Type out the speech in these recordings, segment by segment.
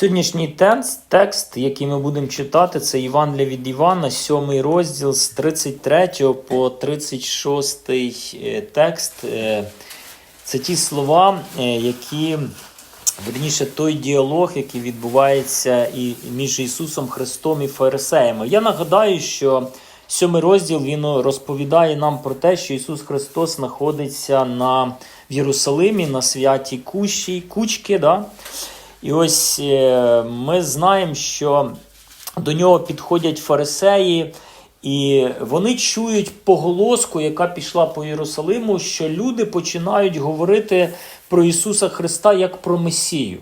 Сьогоднішній текст, який ми будемо читати, це Івангелія від Івана, 7 розділ з 33 по 36 е, текст. Е, Це ті слова, е, які, верніше, той діалог, який відбувається і між Ісусом Христом і Фарисеями. Я нагадаю, що сьомий розділ він розповідає нам про те, що Ісус Христос знаходиться на, в Єрусалимі на святі Кущі, Кучки. Да? І ось е, ми знаємо, що до нього підходять фарисеї, і вони чують поголоску, яка пішла по Єрусалиму, що люди починають говорити про Ісуса Христа як про Месію.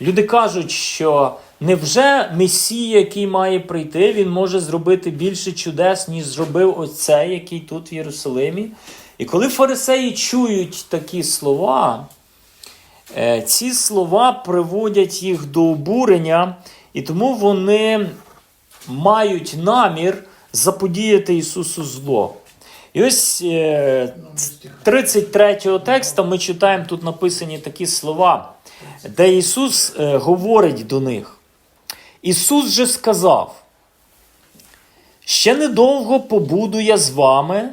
Люди кажуть, що невже Месія, який має прийти, він може зробити більше чудес, ніж зробив оцей, який тут в Єрусалимі. І коли фарисеї чують такі слова, Ці слова приводять їх до обурення, і тому вони мають намір заподіяти Ісусу зло. І ось е, з 33 текста ми читаємо тут написані такі слова, де Ісус е, говорить до них. Ісус же сказав: Ще недовго побуду я з вами,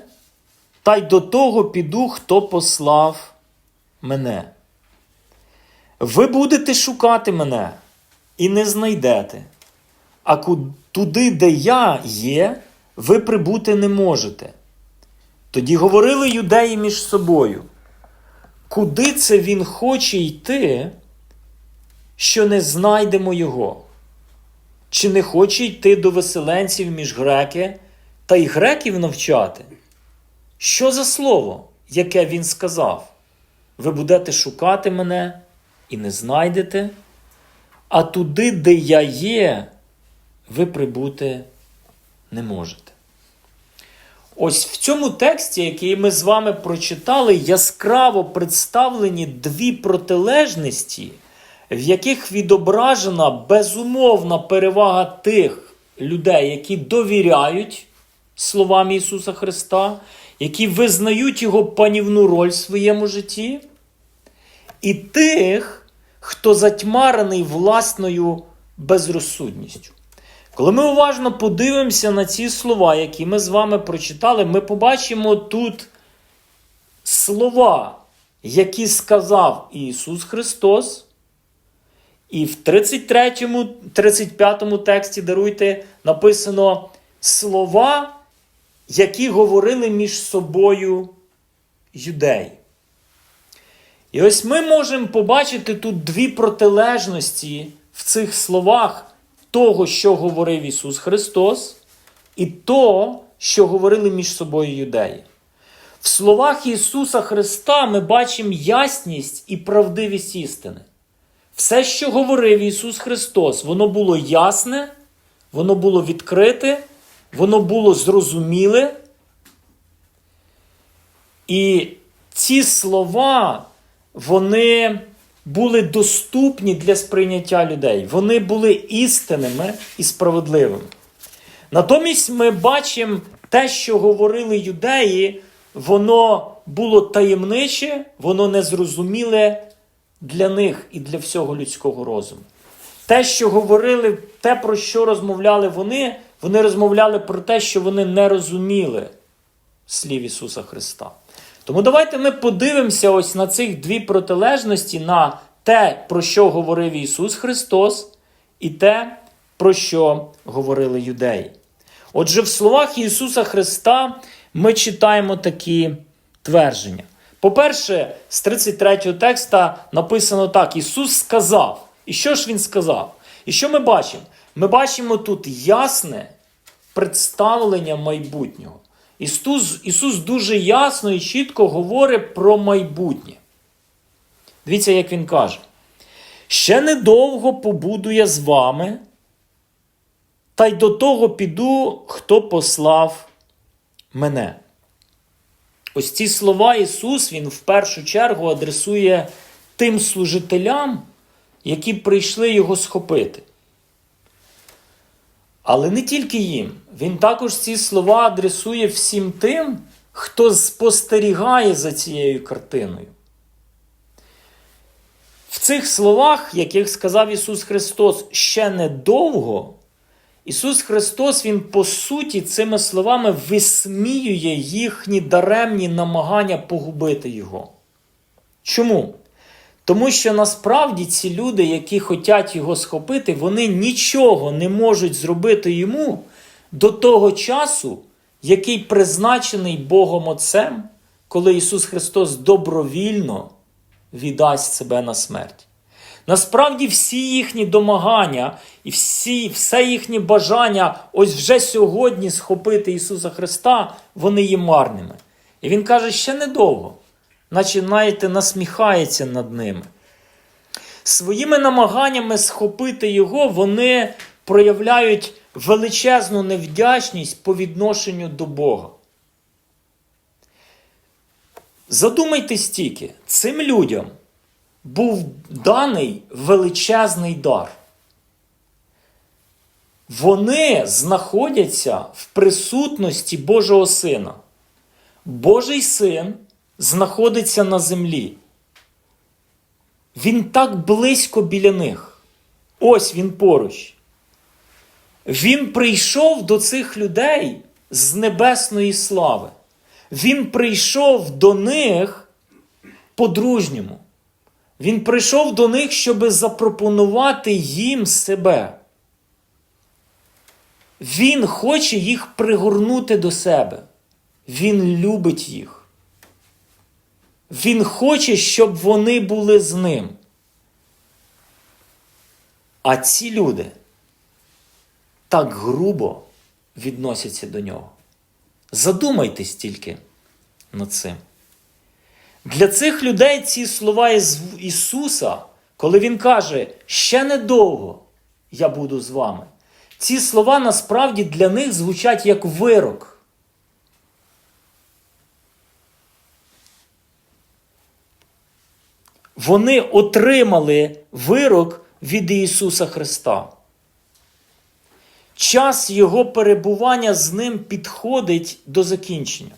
та й до того піду, хто послав мене. Ви будете шукати мене і не знайдете. А туди, де я є, ви прибути не можете. Тоді говорили юдеї між собою. Куди це він хоче йти, що не знайдемо його? Чи не хоче йти до веселенців між греки та й греків навчати? Що за слово, яке він сказав? Ви будете шукати мене і не знайдете, а туди, де я є, ви прибути не можете. Ось в цьому тексті, який ми з вами прочитали, яскраво представлені дві протилежності, в яких відображена безумовна перевага тих людей, які довіряють словам Ісуса Христа, які визнають Його панівну роль в своєму житті, і тих, хто затьмарений власною безрозсудністю. Коли ми уважно подивимося на ці слова, які ми з вами прочитали, ми побачимо тут слова, які сказав Ісус Христос. І в 33, 35 тексті, даруйте, написано слова, які говорили між собою юдеї. І ось ми можемо побачити тут дві протилежності в цих словах того, що говорив Ісус Христос, і того, що говорили між собою юдеї. В словах Ісуса Христа ми бачимо ясність і правдивість істини. Все, що говорив Ісус Христос, воно було ясне, воно було відкрите, воно було зрозуміле. І ці слова, вони були доступні для сприйняття людей. Вони були істинними і справедливими. Натомість ми бачимо те, що говорили юдеї, воно було таємниче, воно незрозуміле для них і для всього людського розуму. Те, що говорили, те, про що розмовляли вони, вони розмовляли про те, що вони не розуміли слів Ісуса Христа. Тому давайте ми подивимося ось на цих дві протилежності, на те, про що говорив Ісус Христос, і те, про що говорили юдеї. Отже, в словах Ісуса Христа ми читаємо такі твердження. По-перше, з 33 текста написано так: Ісус сказав. І що ж Він сказав? І що ми бачимо? Ми бачимо тут ясне представлення майбутнього. Ісус, Ісус дуже ясно і чітко говорить про майбутнє. Дивіться, як Він каже: ще недовго побуду я з вами, та й до того піду, хто послав мене. Ось ці слова Ісус Він в першу чергу адресує тим служителям, які прийшли Його схопити. Але не тільки їм. Він також ці слова адресує всім тим, хто спостерігає за цією картиною. В цих словах, яких сказав Ісус Христос, ще недовго, Ісус Христос, Він по суті цими словами висміює їхні даремні намагання погубити Його. Чому? Тому що насправді ці люди, які хочуть його схопити, вони нічого не можуть зробити йому до того часу, який призначений Богом Отцем, коли Ісус Христос добровільно віддасть себе на смерть. Насправді, всі їхні домагання і всі, все їхнє бажання ось вже сьогодні схопити Ісуса Христа, вони є марними. І Він каже, ще недовго, наче знаєте, насміхається над ними. Своїми намаганнями схопити Його, вони проявляють величезну невдячність по відношенню до Бога. Задумайтесь тільки, цим людям був даний величезний дар. Вони знаходяться в присутності Божого Сина. Божий син знаходиться на землі. Він так близько біля них. Ось він поруч. Він прийшов до цих людей з небесної слави. Він прийшов до них по-дружньому. Він прийшов до них, щоб запропонувати їм себе. Він хоче їх пригорнути до себе. Він любить їх. Він хоче, щоб вони були з ним. А ці люди так грубо відносяться до нього. Задумайтесь тільки над цим. Для цих людей ці слова Ісуса, коли Він каже, ще недовго я буду з вами. Ці слова насправді для них звучать як вирок. Вони отримали вирок від Ісуса Христа. Час Його перебування з ним підходить до закінчення.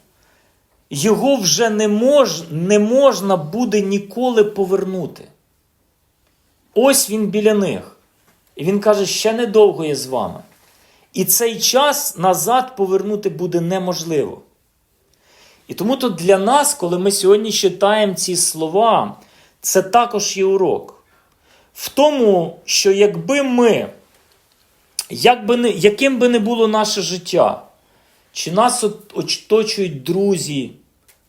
Його вже не, мож, не можна буде ніколи повернути. Ось він біля них. І він каже, ще недовго я з вами. І цей час назад повернути буде неможливо. І тому то для нас, коли ми сьогодні читаємо ці слова, це також є урок. В тому, що якби ми, як би не, яким би не було наше життя, чи нас оточують друзі,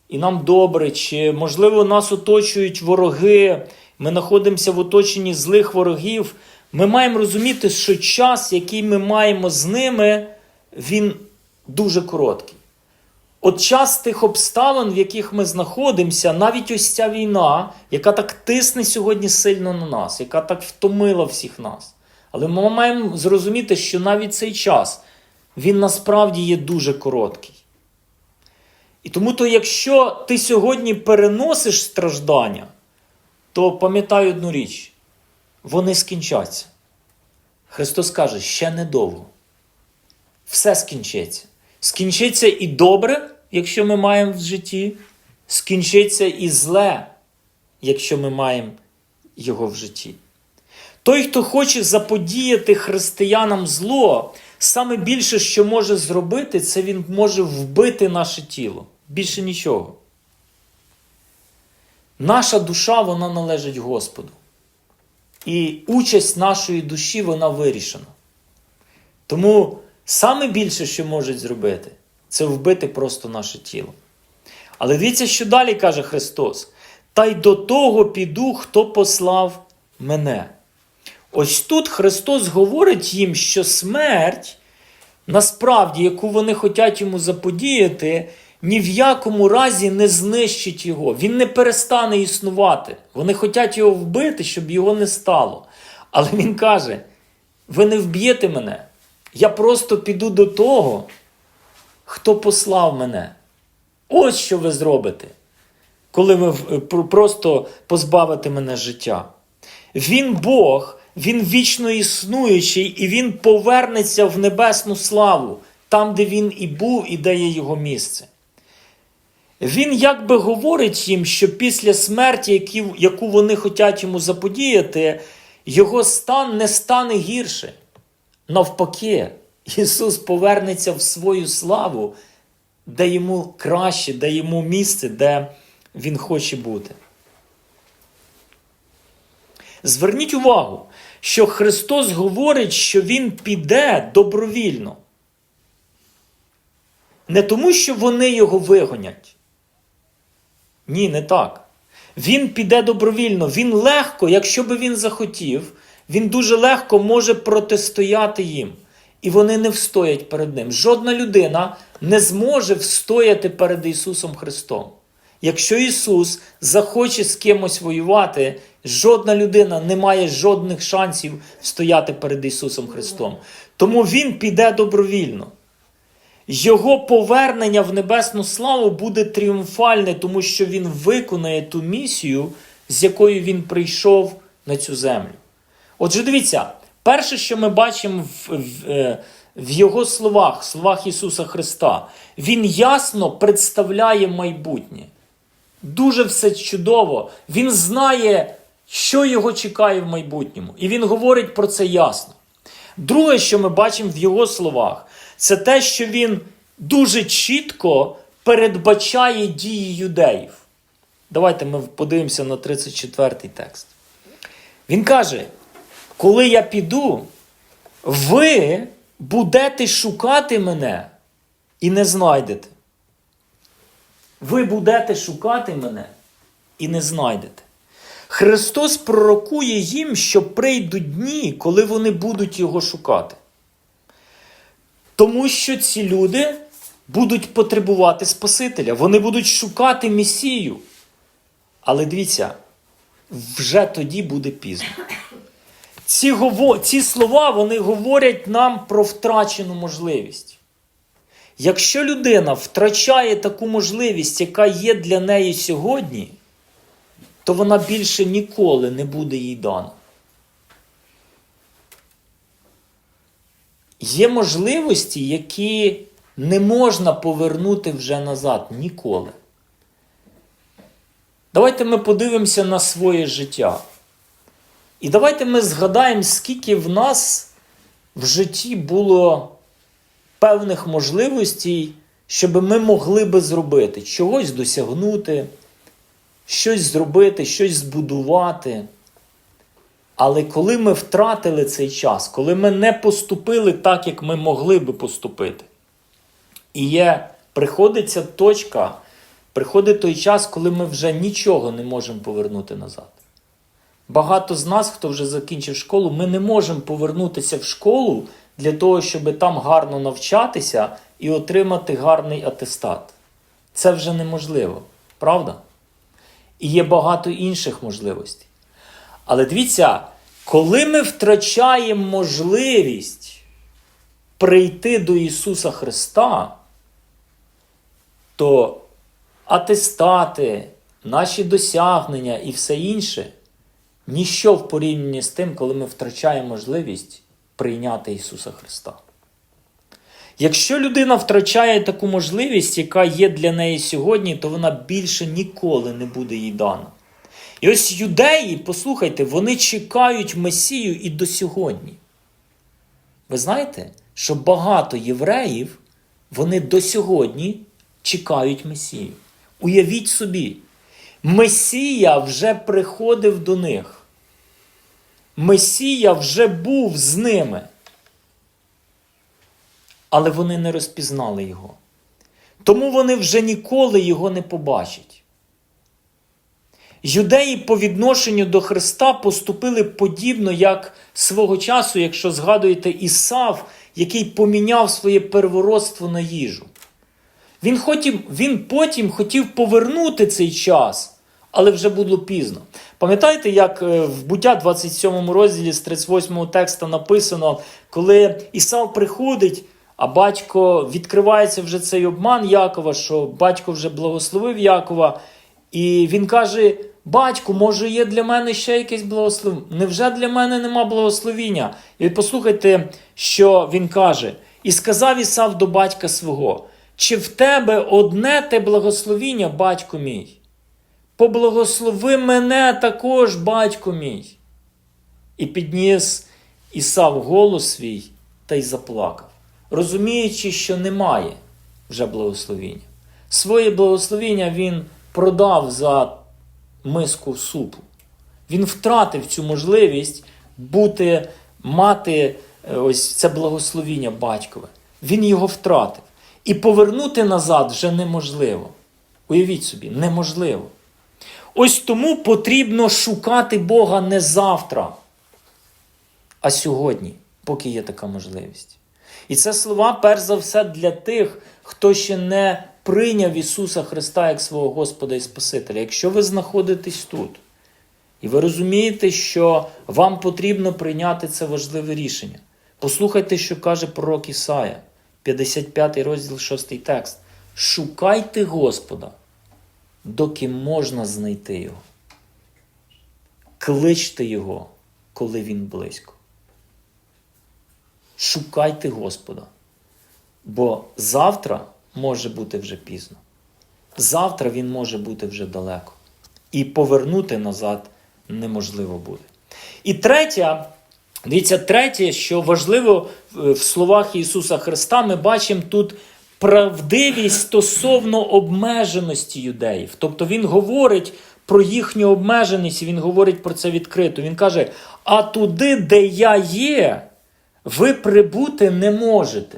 і нам добре, чи, можливо, нас оточують вороги, ми знаходимося в оточенні злих ворогів, ми маємо розуміти, що час, який ми маємо з ними, він дуже короткий. От час тих обставин, в яких ми знаходимося, навіть ось ця війна, яка так тисне сьогодні сильно на нас, яка так втомила всіх нас. Але ми маємо зрозуміти, що навіть цей час, він насправді є дуже короткий. І тому, то, якщо ти сьогодні переносиш страждання, то пам'ятай одну річ: вони скінчаться. Христос каже, ще недовго. Все скінчиться. Скінчиться і добре, якщо ми маємо в житті, скінчиться і зле, якщо ми маємо його в житті. Той, хто хоче заподіяти християнам зло, саме більше, що може зробити, це він може вбити наше тіло. Більше нічого. Наша душа, вона належить Господу. І участь нашої душі, вона вирішена. Тому саме більше, що можуть зробити, це вбити просто наше тіло. Але дивіться, що далі каже Христос: Та й до того піду, хто послав мене. Ось тут Христос говорить їм, що смерть, насправді, яку вони хочуть йому заподіяти, ні в якому разі не знищить його. Він не перестане існувати. Вони хочуть його вбити, щоб його не стало. Але він каже: ви не вб'єте мене. Я просто піду до того, хто послав мене. Ось що ви зробите, коли ви просто позбавите мене життя. Він Бог, Він вічно існуючий, і Він повернеться в небесну славу, там, де він і був, і де є його місце. Він якби говорить їм, що після смерті, яку вони хочуть йому заподіяти, його стан не стане гірше. Навпаки, Ісус повернеться в свою славу, де йому краще, де йому місце, де Він хоче бути. Зверніть увагу, що Христос говорить, що Він піде добровільно. Не тому, що вони його вигонять. Ні, не так. Він піде добровільно. Він легко, якщо би він захотів, він дуже легко може протистояти їм. І вони не встоять перед ним. Жодна людина не зможе встояти перед Ісусом Христом. Якщо Ісус захоче з кимось воювати, жодна людина не має жодних шансів встояти перед Ісусом Христом. Тому Він піде добровільно. Його повернення в небесну славу буде тріумфальне, тому що він виконає ту місію, з якою він прийшов на цю землю. Отже, дивіться, перше, що ми бачимо в, в, е, в його словах, словах Ісуса Христа, Він ясно представляє майбутнє. Дуже все чудово. Він знає, що його чекає в майбутньому. І він говорить про це ясно. Друге, що ми бачимо в його словах, це те, що він дуже чітко передбачає дії юдеїв. Давайте ми подивимося на 34-й текст. Він каже: коли я піду, ви будете шукати мене і не знайдете. Ви будете шукати мене і не знайдете. Христос пророкує їм, що прийдуть дні, коли вони будуть його шукати. Тому що ці люди будуть потребувати Спасителя, вони будуть шукати Месію. Але дивіться, вже тоді буде пізно. Ці, ці слова вони говорять нам про втрачену можливість. Якщо людина втрачає таку можливість, яка є для неї сьогодні, то вона більше ніколи не буде їй дана. Є можливості, які не можна повернути вже назад ніколи. Давайте ми подивимося на своє життя. І давайте ми згадаємо, скільки в нас в житті було певних можливостей, щоб ми могли би зробити, чогось досягнути, щось зробити, щось збудувати. Але коли ми втратили цей час, коли ми не поступили так, як ми могли би поступити, і є, приходиться точка, приходить той час, коли ми вже нічого не можемо повернути назад. Багато з нас, хто вже закінчив школу, ми не можемо повернутися в школу для того, щоб там гарно навчатися і отримати гарний атестат. Це вже неможливо, правда? І є багато інших можливостей. Але дивіться, коли ми втрачаємо можливість прийти до Ісуса Христа, то атестати, наші досягнення і все інше ніщо в порівнянні з тим, коли ми втрачаємо можливість прийняти Ісуса Христа. Якщо людина втрачає таку можливість, яка є для неї сьогодні, то вона більше ніколи не буде їй дана. І ось юдеї, послухайте, вони чекають Месію і до сьогодні. Ви знаєте, що багато євреїв, вони до сьогодні чекають Месію. Уявіть собі, Месія вже приходив до них. Месія вже був з ними. Але вони не розпізнали його. Тому вони вже ніколи його не побачать. Юдеї по відношенню до Христа поступили подібно, як свого часу, якщо згадуєте Ісав, який поміняв своє первородство на їжу. Він, хотів, він потім хотів повернути цей час, але вже було пізно. Пам'ятаєте, як е, в буття 27 розділі з 38 текста написано, коли Ісав приходить, а батько відкривається вже цей обман Якова, що батько вже благословив Якова, і він каже: Батьку, може, є для мене ще якесь благословення? Невже для мене нема благословіння? І послухайте, що він каже: І сказав Ісав до батька свого: чи в тебе одне те благословіння, батько мій? Поблагослови мене також, батько мій. І підніс Ісав голос свій та й заплакав, розуміючи, що немає вже благословіння. Своє благословіння він продав за миску супу. Він втратив цю можливість бути, мати е, ось це благословіння батькове. Він його втратив. І повернути назад вже неможливо. Уявіть собі, неможливо. Ось тому потрібно шукати Бога не завтра, а сьогодні, поки є така можливість. І це слова, перш за все, для тих, хто ще не прийняв Ісуса Христа як свого Господа і Спасителя. Якщо ви знаходитесь тут, і ви розумієте, що вам потрібно прийняти це важливе рішення. Послухайте, що каже пророк Ісая, 55 розділ 6 текст. Шукайте Господа, доки можна знайти Його. Кличте Його, коли Він близько. Шукайте Господа. Бо завтра може бути вже пізно. Завтра він може бути вже далеко. І повернути назад неможливо буде. І третє, дивіться, третє, що важливо е, в словах Ісуса Христа, ми бачимо тут правдивість стосовно обмеженості юдеїв. Тобто Він говорить про їхню обмеженість, Він говорить про це відкрито. Він каже: а туди, де я є, ви прибути не можете.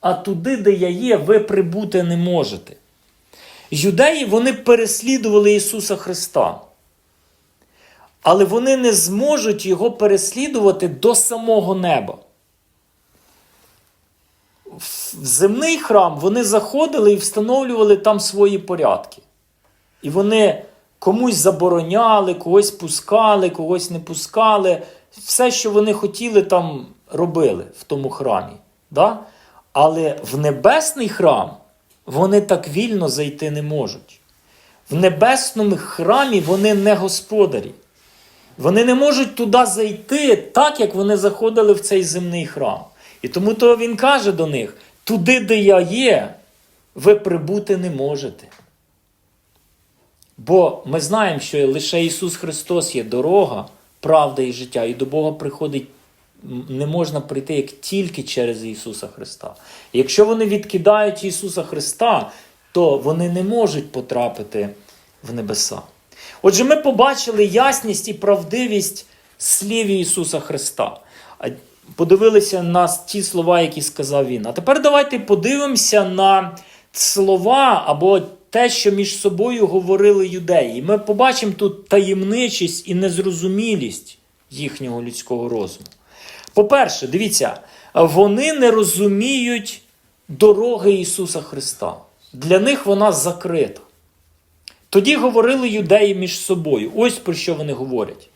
А туди, де я є, ви прибути не можете. Юдеї вони переслідували Ісуса Христа. Але вони не зможуть його переслідувати до самого неба. В земний храм вони заходили і встановлювали там свої порядки. І вони комусь забороняли, когось пускали, когось не пускали. Все, що вони хотіли, там робили в тому храмі. Да? Але в небесний храм вони так вільно зайти не можуть. В небесному храмі вони не господарі. Вони не можуть туди зайти так, як вони заходили в цей земний храм. І тому то він каже до них: туди, де я є, ви прибути не можете. Бо ми знаємо, що лише Ісус Христос є дорога, правда і життя, і до Бога приходить не можна прийти як тільки через Ісуса Христа. Якщо вони відкидають Ісуса Христа, то вони не можуть потрапити в небеса. Отже, ми побачили ясність і правдивість слів Ісуса Христа. Подивилися на ті слова, які сказав Він. А тепер давайте подивимося на слова або те, що між собою говорили юдеї. І ми побачимо тут таємничість і незрозумілість їхнього людського розуму. По-перше, дивіться, вони не розуміють дороги Ісуса Христа. Для них вона закрита. Тоді говорили юдеї між собою. Ось про що вони говорять.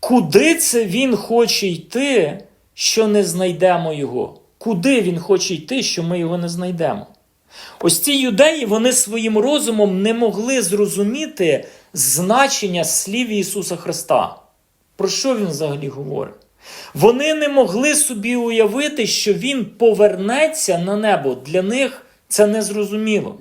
Куди це він хоче йти, що не знайдемо його? Куди він хоче йти, що ми його не знайдемо? Ось ці юдеї вони своїм розумом не могли зрозуміти значення слів Ісуса Христа. Про що він взагалі говорить? Вони не могли собі уявити, що він повернеться на небо. Для них це незрозуміло.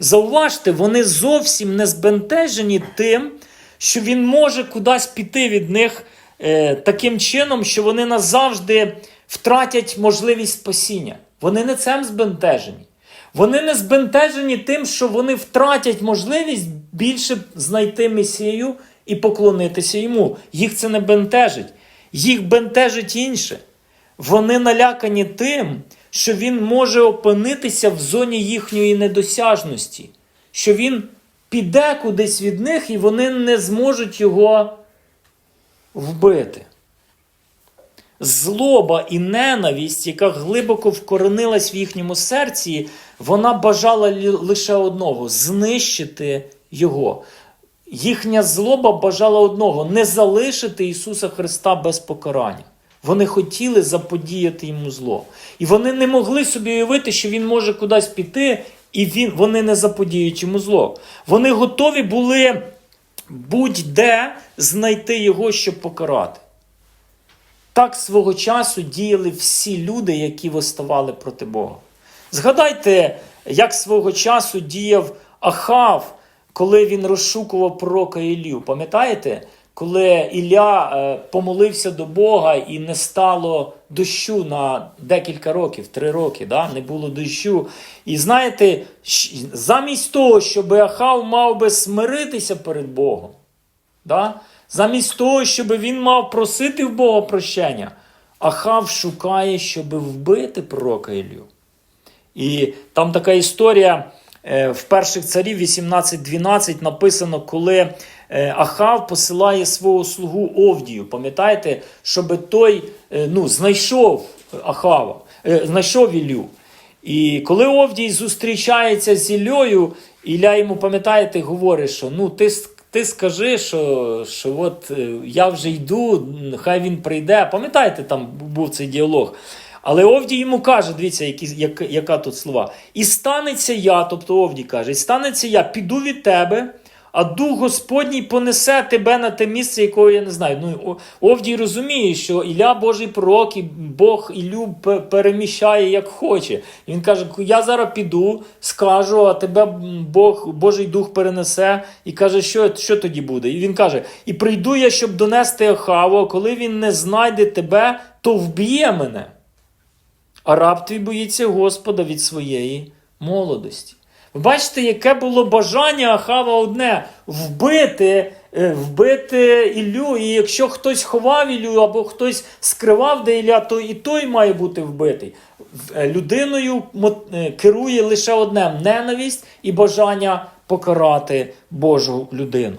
Зауважте, вони зовсім не збентежені тим, що він може кудись піти від них таким чином, що вони назавжди втратять можливість спасіння. Вони не цим збентежені. Вони не збентежені тим, що вони втратять можливість більше знайти Месію і поклонитися йому. Їх це не бентежить. Їх бентежить інше. Вони налякані тим, що він може опинитися в зоні їхньої недосяжності, що він піде кудись від них, і вони не зможуть його вбити. Злоба і ненависть, яка глибоко вкоренилась в їхньому серці, вона бажала лише одного знищити його. Їхня злоба бажала одного не залишити Ісуса Христа без покарання. Вони хотіли заподіяти йому зло. І вони не могли собі уявити, що він може кудись піти, і він, вони не заподіють йому зло. Вони готові були будь-де знайти його, щоб покарати. Так свого часу діяли всі люди, які виставали проти Бога. Згадайте як свого часу діяв Ахав, коли він розшукував пророка Ілію. Пам'ятаєте? Коли Ілля е, помолився до Бога і не стало дощу на декілька років, три роки, да? не було дощу. І знаєте, замість того, щоб Ахав мав би смиритися перед Богом, да? замість того, щоб він мав просити в Бога прощення, Ахав шукає, щоб вбити пророка Ілью. І там така історія е, в перших царів 18-12 написано, коли Ахав посилає свого слугу Овдію. Пам'ятаєте, щоб той е, ну, знайшов Ахава, е, знайшов Іллю. І коли Овдій зустрічається з Іллею, Ілля йому, пам'ятаєте, говорить, що ну ти, ти скажи, що, що от е, я вже йду, хай він прийде. Пам'ятаєте, там був цей діалог. Але Овдій йому каже: дивіться, які, як, яка тут слова. І станеться я, тобто Овдій каже, і станеться я, піду від тебе, а дух Господній понесе тебе на те місце, якого я не знаю. Ну, Овдій розуміє, що Ілля Божий пророк, і Бог Іллю пе- переміщає як хоче. І він каже: Я зараз піду, скажу, а тебе Бог, Божий дух перенесе і каже, що, що тоді буде? І він каже: І прийду я, щоб донести Ахаву, а коли він не знайде тебе, то вб'є мене. А раб твій боїться Господа від своєї молодості. Ви бачите, яке було бажання Ахава одне вбити, е, вбити Іллю. І якщо хтось ховав Іллю або хтось скривав де Ілля, то і той має бути вбитий. Е, Людиною е, керує лише одне ненависть і бажання покарати Божу людину.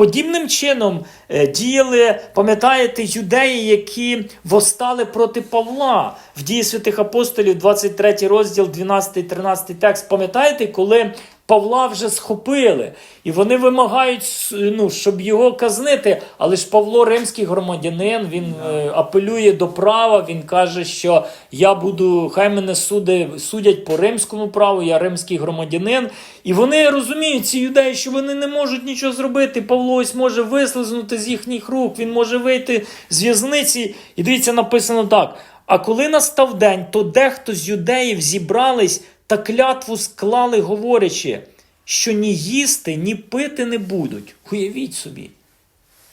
Подібним чином е, діяли, пам'ятаєте, юдеї, які восстали проти Павла в дії святих апостолів, 23 розділ, 12-13 текст. Пам'ятаєте, коли Павла вже схопили, і вони вимагають, ну, щоб його казнити. Але ж Павло римський громадянин, він е, апелює до права. Він каже, що я буду, хай мене суди, судять по римському праву, я римський громадянин. І вони розуміють, ці юдеї, що вони не можуть нічого зробити. Павло ось може вислизнути з їхніх рук, він може вийти з в'язниці. І дивіться, написано так. А коли настав день, то дехто з юдеїв зібрались та клятву склали, говорячи, що ні їсти, ні пити не будуть. Уявіть собі.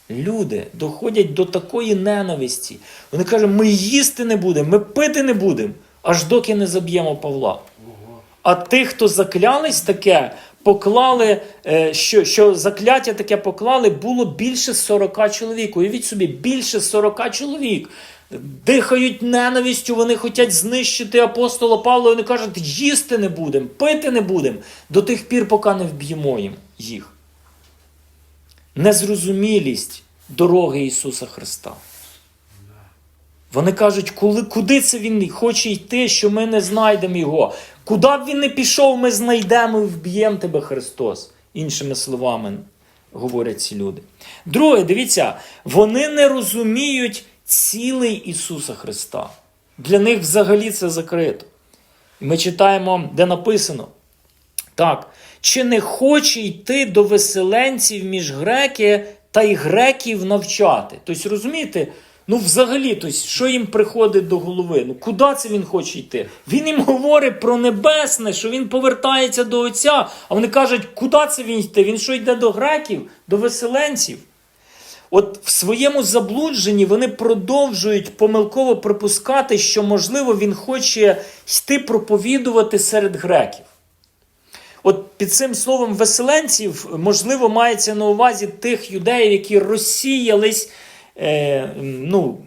Люди доходять до такої ненависті. Вони кажуть, ми їсти не будемо, ми пити не будемо, аж доки не заб'ємо Павла. А тих, хто заклялись таке, поклали, е, що, що закляття таке поклали, було більше 40 чоловік. Уявіть собі, більше 40 чоловік. Дихають ненавистю, вони хочуть знищити апостола Павла. Вони кажуть, їсти не будемо, пити не будемо до тих пір, поки не вб'ємо їх. Незрозумілість дороги Ісуса Христа. Вони кажуть, коли, куди це він хоче йти, що ми не знайдемо його. Куди б він не пішов, ми знайдемо і вб'ємо тебе, Христос. Іншими словами говорять ці люди. Друге, дивіться, вони не розуміють цілий Ісуса Христа. Для них взагалі це закрито. І ми читаємо, де написано. Так, чи не хоче йти до веселенців між греки та й греків навчати? Тобто, розумієте, ну взагалі, тобто, що їм приходить до голови? Ну куди це він хоче йти? Він їм говорить про небесне, що він повертається до Отця, а вони кажуть, куди це він йде? Він що йде до греків, до веселенців? От в своєму заблудженні вони продовжують помилково припускати, що, можливо, він хоче йти проповідувати серед греків. От під цим словом веселенців, можливо, мається на увазі тих юдеїв, які розсіялись е, ну,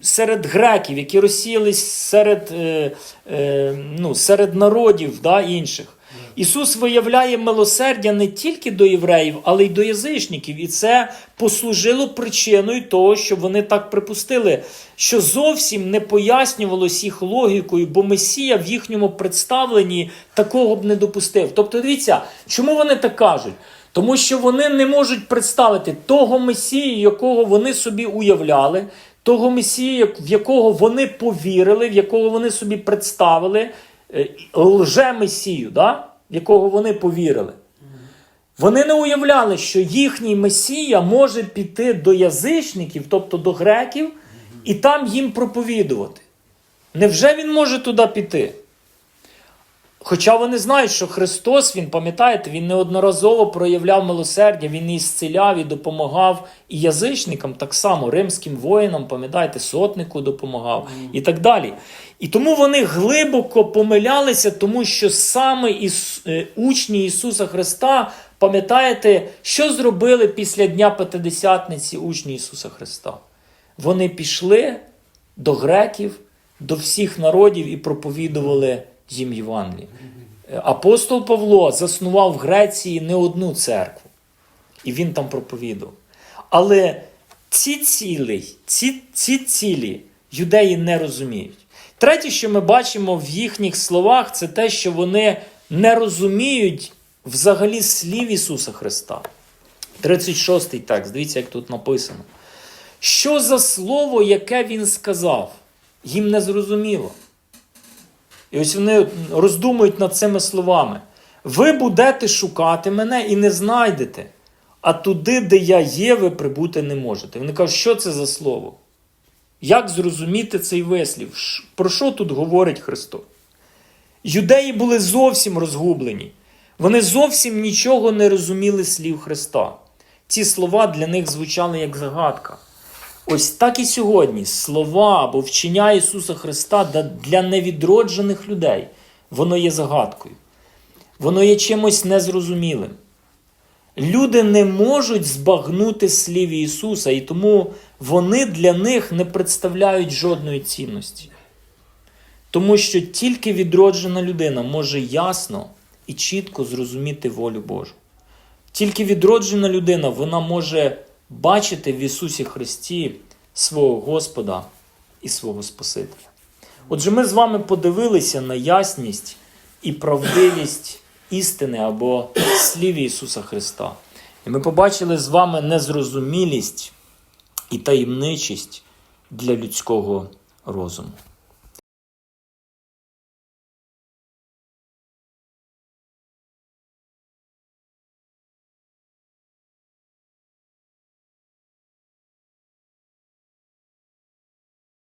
серед греків, які розсіялись серед, е, е, ну, серед народів да, інших. Ісус виявляє милосердя не тільки до євреїв, але й до язичників. І це послужило причиною того, що вони так припустили, що зовсім не пояснювалось їх логікою, бо Месія в їхньому представленні такого б не допустив. Тобто, дивіться, чому вони так кажуть? Тому що вони не можуть представити того Месію, якого вони собі уявляли, того Месію, в якого вони повірили, в якого вони собі представили, е, лже-месію, да? В якого вони повірили. Вони не уявляли, що їхній Месія може піти до язичників, тобто до греків, і там їм проповідувати. Невже він може туди піти? Хоча вони знають, що Христос, він пам'ятаєте, він неодноразово проявляв милосердя, він і зціляв, і допомагав і язичникам, так само римським воїнам, пам'ятаєте, сотнику допомагав і так далі. І тому вони глибоко помилялися, тому що саме Іс... е, учні Ісуса Христа, пам'ятаєте, що зробили після Дня П'ятидесятниці учні Ісуса Христа? Вони пішли до греків, до всіх народів і проповідували їм Євангеліє. Апостол Павло заснував в Греції не одну церкву, і він там проповідував. Але ці цілі, ці, ці цілі юдеї не розуміють. Третє, що ми бачимо в їхніх словах, це те, що вони не розуміють взагалі слів Ісуса Христа. 36-й текст, дивіться, як тут написано. Що за слово, яке він сказав, їм не зрозуміло. І ось вони роздумують над цими словами. Ви будете шукати мене і не знайдете, а туди, де я є, ви прибути не можете. Вони кажуть, що це за слово? Як зрозуміти цей вислів? Про що тут говорить Христос? Юдеї були зовсім розгублені. Вони зовсім нічого не розуміли слів Христа. Ці слова для них звучали як загадка. Ось так і сьогодні слова або вчення Ісуса Христа для невідроджених людей, воно є загадкою. Воно є чимось незрозумілим. Люди не можуть збагнути слів Ісуса, і тому вони для них не представляють жодної цінності. Тому що тільки відроджена людина може ясно і чітко зрозуміти волю Божу. Тільки відроджена людина вона може бачити в Ісусі Христі свого Господа і свого Спасителя. Отже, ми з вами подивилися на ясність і правдивість істини або слів Ісуса Христа. І ми побачили з вами незрозумілість і таємничість для людського розуму.